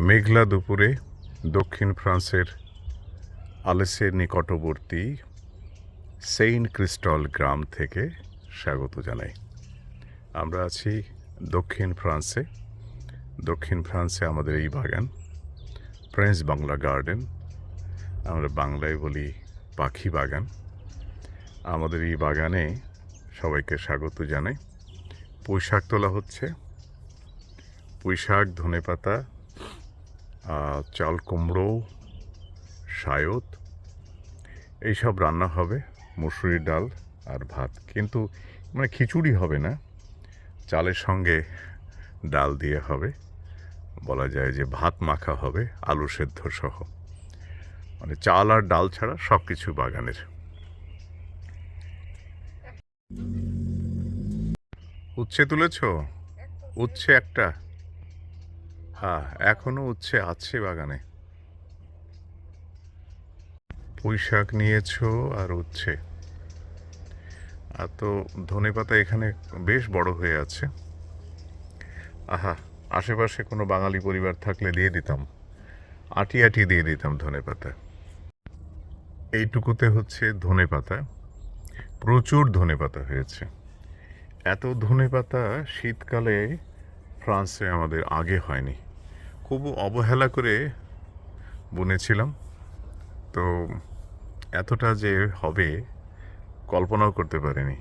মেঘলা দুপুরে দক্ষিণ ফ্রান্সের আলেসের নিকটবর্তী সেইন্ট ক্রিস্টল গ্রাম থেকে স্বাগত জানাই। আমরা আছি দক্ষিণ ফ্রান্সে। দক্ষিণ ফ্রান্সে আমাদের এই বাগান প্রিন্স বাংলা গার্ডেন। আমরা বাংলায় বলি পাখি বাগান। আমাদের এই বাগানে সবাইকে স্বাগত জানাই। পুঁইশাক তোলা হচ্ছে। পুঁইশাক ধনেপাতা আহ, চাল কুমড়ো শায়ত এইসব রান্না হবে, মুসুরির ডাল আর ভাত। কিন্তু মানে খিচুড়ি হবে না, চালের সঙ্গে ডাল দিয়ে হবে। বলা যায় যে ভাত মাখা হবে, আলু সেদ্ধ সহ। মানে চাল আর ডাল ছাড়া সব কিছু বাগানের। উচ্ছে তুলেছ? উচ্ছে একটা। হ্যাঁ এখনও উচ্ছে আছে বাগানে। পুঁই শাক নিয়েছো আর উচ্ছে আর তো ধনে পাতা এখানে বেশ বড় হয়ে আছে। আহা, আশেপাশে কোনো বাঙালি পরিবার থাকলে দিয়ে দিতাম। আটি আটি দিয়ে দিতাম ধনে পাতা। এইটুকুতে হচ্ছে ধনে পাতা। প্রচুর ধনে পাতা হয়েছে। এত ধনে পাতা শীতকালে ফ্রান্সে আমাদের আগে হয়নি। খুব অবহেলা করে বুনেছিলাম। তো এতটা যে হবে, কল্পনাও করতে পারিনি।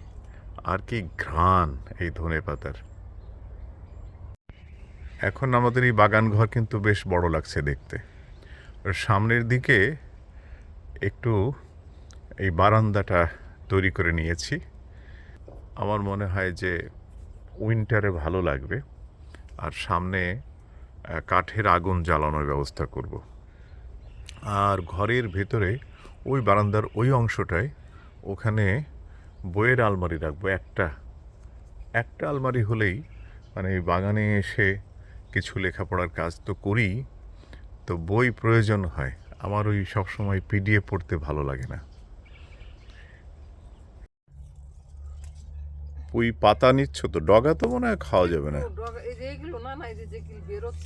আর কি ঘ্রাণ এই ধনে পাতার। এখন আমাদের এই বাগান ঘর কিন্তু বেশ বড় লাগছে দেখতে। সামনের দিকে একটু এই বারান্দাটা তৈরি করে নিয়েছি। আমার মনে হয় যে উইন্টারে ভালো লাগবে। আর সামনে কাঠের আগুন জ্বালানোর ব্যবস্থা করব। আর ঘরের ভেতরে ওই বারান্দার ওই অংশটায় ওখানে বইয়ের আলমারি রাখব, একটা। একটা আলমারি হলেই মানে বাগানে এসে কিছু লেখাপড়ার কাজ তো করি, তো বই প্রয়োজন হয়। আমার ওই সবসময় পিডিএফ পড়তে ভালো লাগে না। ওই পাতা নিচ্ছ তো ডগা তো মনে হয় খাওয়া যাবে না।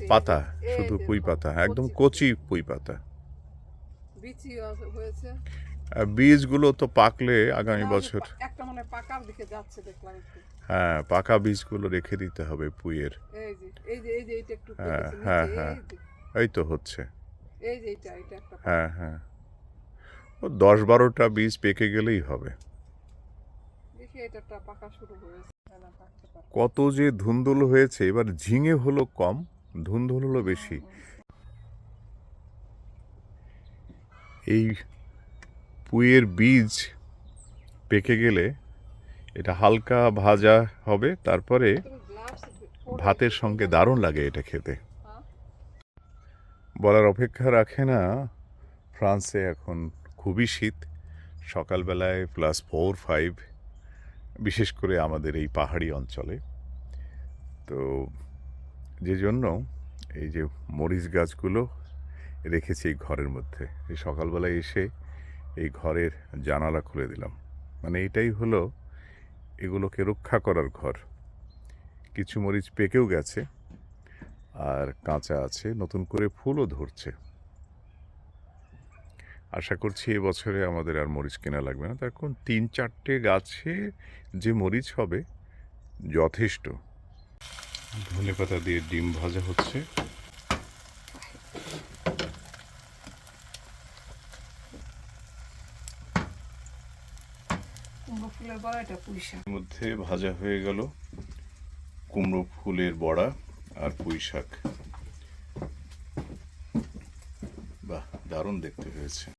পাতা শুধু পুঁই পাতা একদম কচি। পুঁই পাতা। বীজগুলো তো পাকলে আগামী বছর মানে একটু হ্যাঁ পাকা বীজগুলো রেখে দিতে হবে পুইয়ের। হ্যাঁ, হ্যাঁ, হ্যাঁ। এই তো হচ্ছে। হ্যাঁ হ্যাঁ। ও দশ বারোটা বীজ পেকে গেলেই হবে। পাকা শুরু হয়েছে। কত যে ধুন্দুল হয়েছে এবার ঝিঙে হলো কম ধুন্দুল হলো বেশি এই পুইয়ের বীজ পেকে গেলে এটা হালকা ভাজা হবে তারপরে ভাতের সঙ্গে দারুণ লাগে এটা খেতে হ্যাঁ? বলার অপেক্ষা রাখে না ফ্রান্সে এখন খুবই শীত সকালবেলায় প্লাস ফোর ফাইভ বিশেষ করে আমাদের এই পাহাড়ি অঞ্চলে। তো যে জন্য এই যে মরিচ গাছগুলো রেখেছি এই ঘরের মধ্যে, এই সকালবেলায় এসে এই ঘরের জানালা খুলে দিলাম। মানে এটাই হলো এগুলোকে রক্ষা করার ঘর। কিছু মরিচ পেকেও গেছে, আর কাঁচা আছে, নতুন করে ফুলও ধরছে। আশা করছি এবছরে আমাদের আর মরিচ কেনা লাগবে না। তার কোন তিন চারটে গাছে যে মরিচ হবে যথেষ্ট। ধনে পাতা দিয়ে ডিম ভাজা হচ্ছে। মধ্যে ভাজা হয়ে গেল কুমড়ো ফুলের বড়া আর পুঁই শাক। বাহ দারুণ দেখতে হয়েছে।